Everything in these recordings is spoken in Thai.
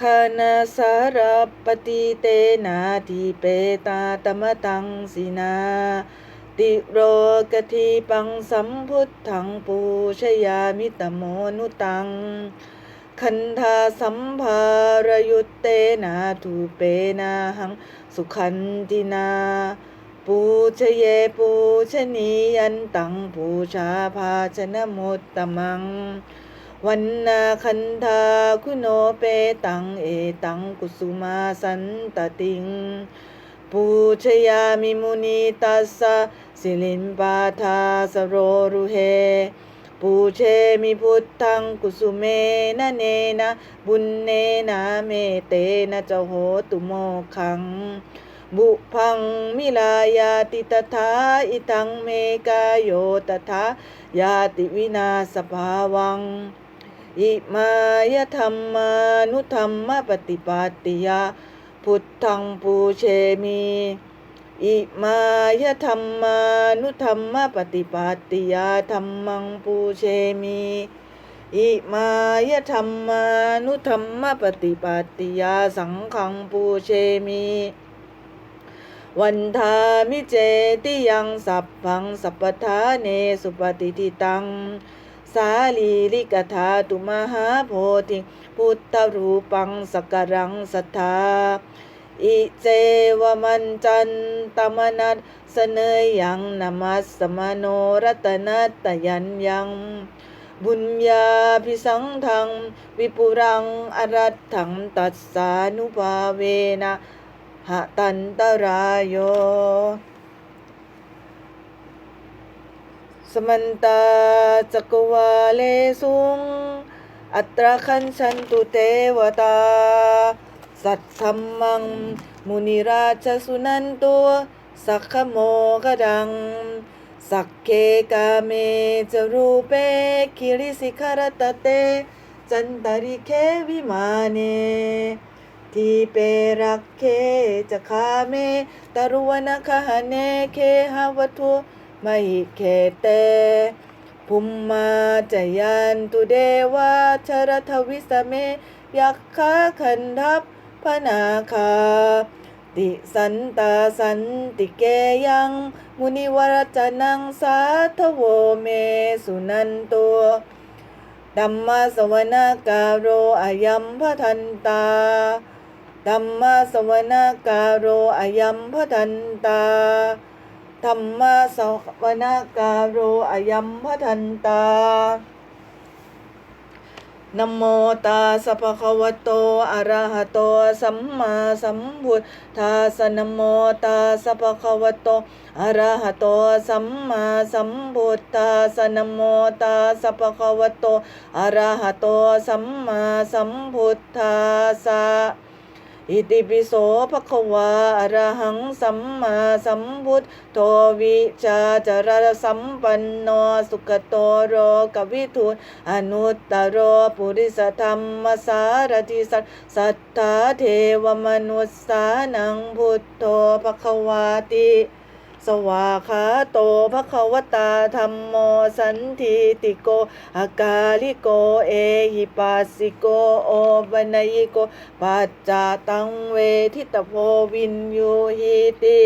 คานาสารปฏิเตนาทิเปตาตมตังสินาติโรกทิปังสัมพุทธังปูชยามิตโมนุตัง คันธาสัมภารยุตเตนาทูเปนาหังสุขันตินา ปูชเยปูชนียันตังปูชาภาชนะมุตตมัง วันนาคันธาคุโอเปตังเอตังกุสุมาสันตติงปูชยามิมุนีตัสสะสิลินปาทาสโรรุเฮปูเชมิพุทธังกุสุเมนะเนนะบุญเนนะเมเตนะจะโหตุโมขัง บุพังมิลายาติตถาอิทังเมกายโยตถายาติวินาสภาวัง อิมายธรรมานุธรรมปฏิปัติยาพุทธังปูเชมีอิมายธรรมานุธรรมปฏิปัติยาธรรมังปูเชมีอิมายธรรมานุธรรมปฏิปัติยาสังฆังปูเชมีวันทามิเจติยังสัพพังสัพพทาเนสุปฏิทิตัง สาลีลิกธาตุมหาโพธิพุทธรูปังสกรังสัทธาอิเจวมันจันตมนัสเสนยยังนามัสสมโนรัตนัตตยันยังบุญญาภิสังทัง วิปุรังอรัตถังตัสสานุภาเวนะหะตันตรายโย สมันตาจักวาเลสุง อัตราคันชันตุเทวตา สัตสัมมัง มุนิราชสุนันตัว สักขโมกดัง สักเคกาเมจรูเปคิริสิคารตเต จันตริเควิมาเนทีเปรักเคจะคาเมตรุวนคหเนเคหาวัตุ มหิเคเตภุมมาจยันตุเดวาชรทวิสเม ยักขะขันทัพพนาคา ติสันตาสันติเกยัง มุนิวรจนังสาทโวเมสุนันตัวดัมมาสวนากาโรอายัมพทันตาดัมมาสวนากาโรอายัมพทันตา ธรรมะสวนาการโรอยัมพทันตานโมตัสสะภะคะวะโตอะระหะโต สัมมาสัมพุทธัสสะนโมตัสสะภะคะวะโตอะระหะโต สัมมาสัมพุทธัสสะนโมตัสสะภะคะวะโตอะระหะโต สัมมาสัมพุทธัสสะ อิติปิโสภควาอระหังสัมมาสัมพุทโธวิชาจารสัมปันโนสุขโตโรกวิทูนอนุตตโรปุริสธรรมสารติสัตสัทธาเทวมนุสสานังพุทโธภควาติ สวาขาโตภควตาธรรมโมสันทิติโกอากาลิโกเอหิปัสสิโกโอปันยิโกปัจจตังเวทิตโพวินยูหิติ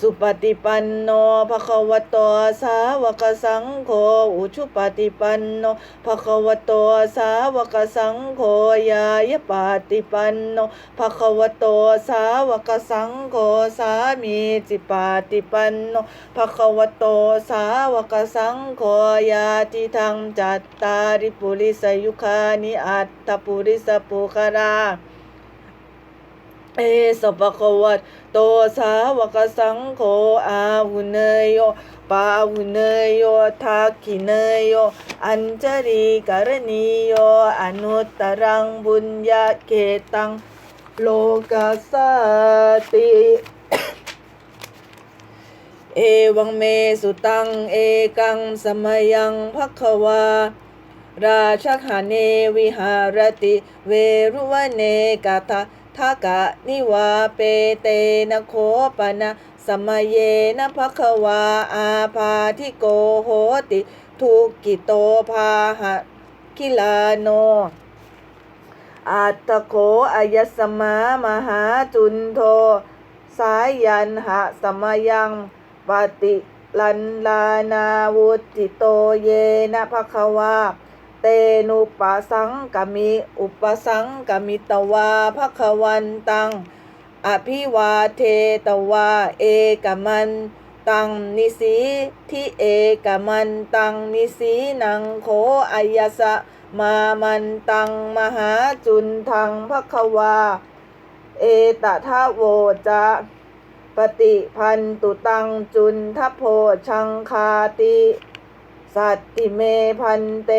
สุปฏิปันโนภควโตสาวกสังโฆอุชุปฏิปันโนภควโตสาวกสังโฆยายปฏิปันโนภควโตสาวกสังโฆสามีจิปฏิปันโนภควโตสาวกสังโฆยาติทังจัตตาริปุริสยุคานิอัตตปุริสปุคารา เอสปะคะวะโตสาวกสังโฆอาหุเนยโยปาหุเนยโยทักขิเนยโยอัญจริกรณีโยอนุตตรังบุญญาเกตังโลกัสสติเอวังเมสุตังเอกังสมยังภัควาราชคาเนวิหารติ เวรุวเนกาทา ทากะนิวาเปเตนะโคปนะสมเยนะภควาอาพาทิโกโหติ ทุกิโตพาหะคิลาโนอัตตโขอายสมามหาจุนโท สายันหะสมยังปฏิลันลานาวุติโตเยนะภควา เตนุปสังกมิ อุปสังกมิตวาภควันตัง อภิวาเทตวา เอกมันตังนิสีทิเอกมันตังนิสีนังโคอายสะมามันตังมหาจุนทังภควา เอตทะโวจะปฏิพันตุตังจุนทโพชังคาติ สัตติเมพันเต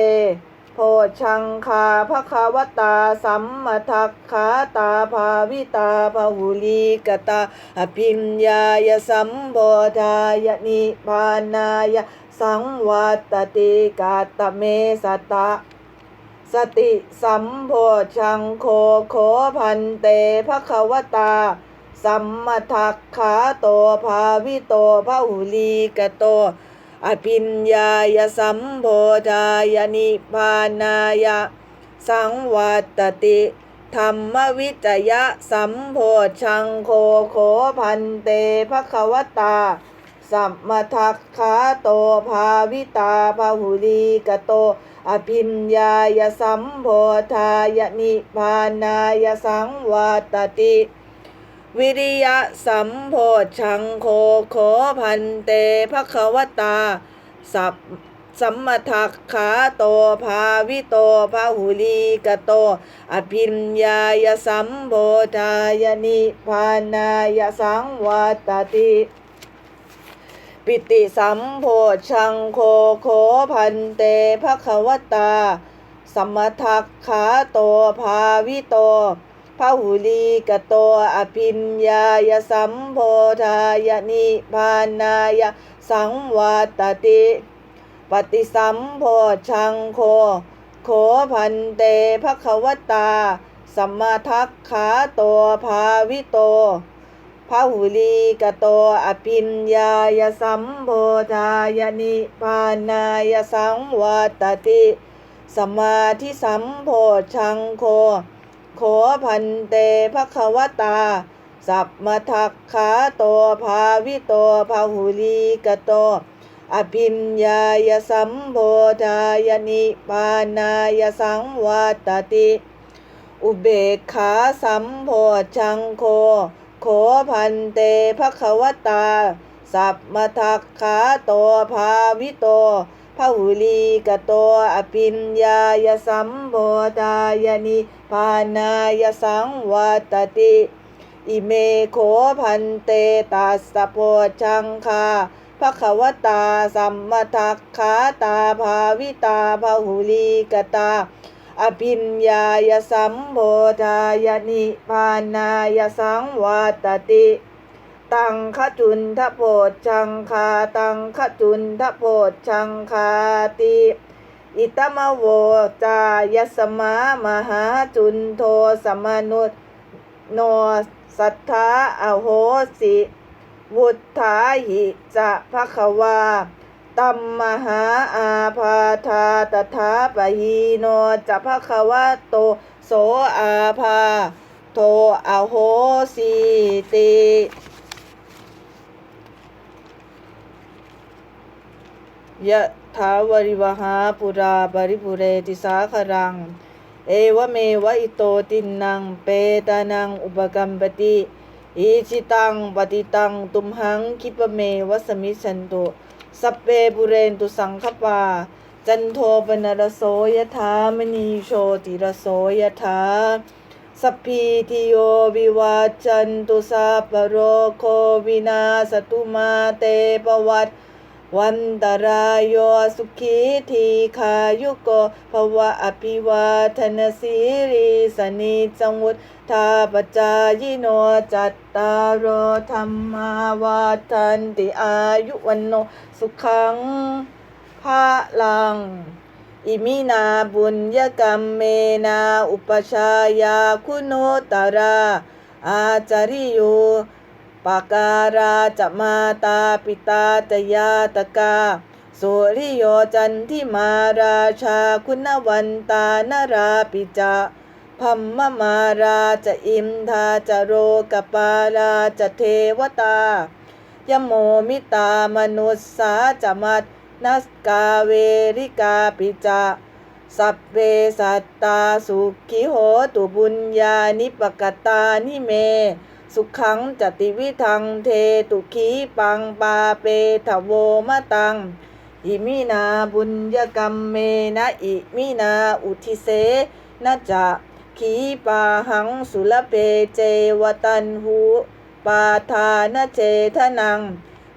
โพชังคาภควตาสัมมทักขาตาภาวิตาภาหุลีกตาอภิญญายสัมโบธายนิพานายสังวัตติกาตเมสตะสติสัมโพชังโคโคพันเตภควตา สัมมทักขาโตภาวิโตภาหุลีกโต อภิญญายสัมโพธายนิพานายสังวัตติธรรมวิจยะสัมโพชังโคโคพันเตภควตา สัมมทักขาโตภาวิตาภาหุลีกโต อภิญญายสัมโพธายนิพานายสังวัตติ วิริยะสัมโพชังโคโคพันเตภควตา สัพสัมมทักขาโตภาวิโตภาหุลีกโต อภิญญายสัมโพธายนิพานายสังวัตติปิติสัมโพชังโคโคพันเตภควตา สัมมทักขาโตภาวิโต พาหุลีกโตอภิญญายสัมโพธายนิพานายสังวัตติ ปฏิสัมโพชังโค โขพันเตภควตา สัมมาทักขาโตภาวิโตพาหุลีกโตอภิญญายสัมโพธายนิพานายสังวัตติ สมมาธิสัมโพชังโค โขพันเตภควตา สัพมทักขาโตภาวิโตภาหุลีกโต อภิญญายสัมโพธายนิพานายสังวัตติ อุเบกขาสัมโพชังโค โขพันเตภควตา สัพมทักขาโตภาวิโต พาหุลีกโตอภิญญายสัมโพธายนิพานายสังวัตติอิเมโขพันเตตัสสะโพชังคาภควตาสัมมทักขาตาภาวิตาภาหุลีกตา อภิญญายสัมโพธายนิพานายสังวัตติ ตังขจุนทโพชังคาตังขจุนทโพชังคาติอิตมโวจายสมามหาจุนโทสมนุตโนสัทธาอโหสิวุฒาหิจะภควาตัมมหาอาพาธาตถาปหีโนจะภควะโตโสอาภาโทอโหสิติ ยะถาวริวหาปุราปริปุเรติสาครัง เอวเมวะอิโตตินังเปตานังอุปกัมปติอิชิตังปฏิตังตุมหังคิปเมวะสมิชันตุสเพปุเรนตุสังคปา จันโทปนรโสยถามณีโชติรโสยถาสัพพีติโยวิวัจจันตุสัพพโรโควินาสตุมาเตปวัต วันตรายโยสุขีทีขายุโกภวะอภิวาทนาสีริสนิจังวุธาปจายโนจัตตารโอธรรมาวาทันติอายุวันโนสุขังภาลัง อิมินาบุญญกรรมเมนาอุปชายาคุณโนตรา อาจาริโย ปาการาจะมาตาปิตาจยาตกาสุริโยจันทิมาราชาคุณวันตานราปิจาพัมมมาราจะอิมทาจะโรกปาราจะเทวตายโมมิตามนุสสาจะมัตนัสกาเวริกาปิจาสัพเพสัตตาสุขิโหตุบุญญานิปกตานิเม สุขังจติวิทังเทตุขีปังปาเปทโวมะตัง อิมินาบุญญกรรมเมนะอิมินาอุทิเสนะจะขีปาหังสุลเปเจวตันหูปาทานเจทนัง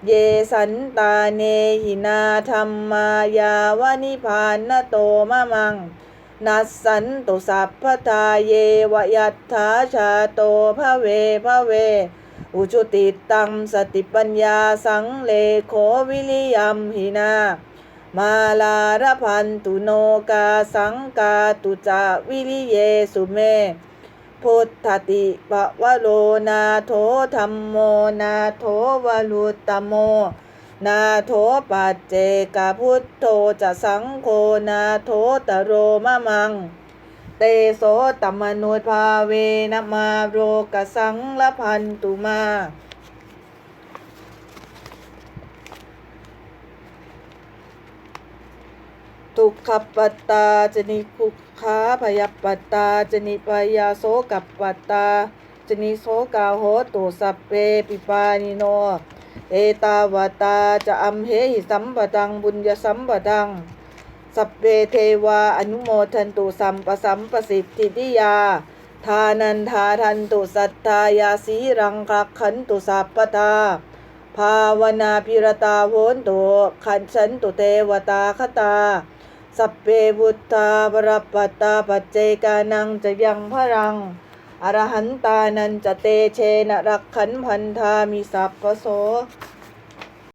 เยสันตาเนหินาธรรมายาวานิพานนโตมะมัง นัสสันตุสัพพทาเยวยัตถาชาโตภะเวภะเว อุจุติตังสติปัญญาสังเลโควิริยัมหินา มาลารพันตุโนกาสังกาตุจาวิริเยสุเม พุทธติปะวะโรนาโถธรรมโมนาโถวลุตตโม นาโถปัจเจกพุทโธจะสังโฆนาโถตโรมะมัง เตโสตัมนุภาเวนะมาโรกสังละพันตุมาทุกขปัตตาจนิคุขาพยาปัตตาจนิปยาโสกับปัตตาจนิโสกาโหตุสัพเพปิปานิโน เอตาวตาจะอัมเหหิสัมปตังบุญญสัมปตัง สัพเพเทวาอนุโมทันตุสัมปสัมปสิทธิติยา ทานันทาทันตุสัทธายาสีรังคักขันตุสัพพตาภาวนาพิรตาโหนตุขันฉันตุเทวตาคตา สัพเพบุตตาปรปัตตาปัจเจกานังจะยังพรัง อรหันตานันจะเตเชนะรักขันพันธามิสัพพโส